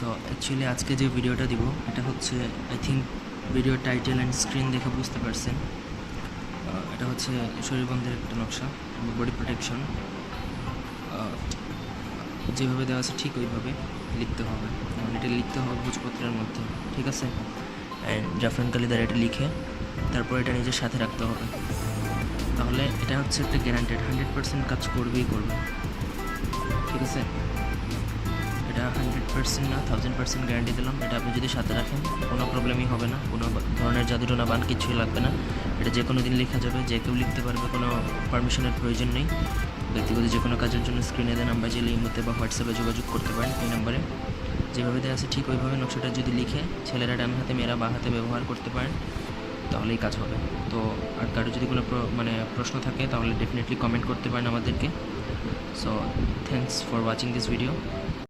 So actually আজকে যে ভিডিওটা দিব, এটা হচ্ছে I think video title and screen দেখে বুঝতে পারছেন। এটা হচ্ছে শরীরবন্ধের একটা নকশা বডি প্রোটেকশন যেভাবে দেওয়া আছে ঠিক ওইভাবে লিখতে হবে। মানে এটা লিখতে হবে ভোজপত্রের মধ্যে, ঠিক আছে? অ্যান্ড জাফরান কালিদার এটা লিখে তারপর এটা নিজের সাথে রাখতে হবে। তাহলে এটা হচ্ছে একটা গ্যারান্টেড হান্ড্রেড পার্সেন্ট কাজ করবেই করবে। ঠিক আছে? পার্সেন্ট না থাউজেন্ড পার্সেন্ট গ্যারান্টি দিলাম। এটা আপনি যদি সাথে রাখেন, কোনো প্রবলেমই হবে না। কোনো ধরনের জাদুটোনা বান কিছুই লাগবে না। এটা যে কোনো দিন লেখা যাবে। যে কেউ লিখতে পারবে, কোনো পারমিশনের প্রয়োজন নেই। ব্যক্তিগত যে কোনো কাজের জন্য স্ক্রিনে দেন, আমরা যে ইমোতে বা হোয়াটসঅ্যাপে যোগাযোগ করতে পারেন এই নাম্বারে। যেভাবে দেওয়া আছে ঠিক ওইভাবে নকশাটা যদি লিখে ছেলেরা ডান হাতে, মেয়েরা বা হাতে ব্যবহার করতে পারেন, তাহলেই কাজ হবে। তো আর কারও যদি কোনো মানে প্রশ্ন থাকে, তাহলে ডেফিনেটলি কমেন্ট করতে পারেন আমাদেরকে। So thanks for watching this video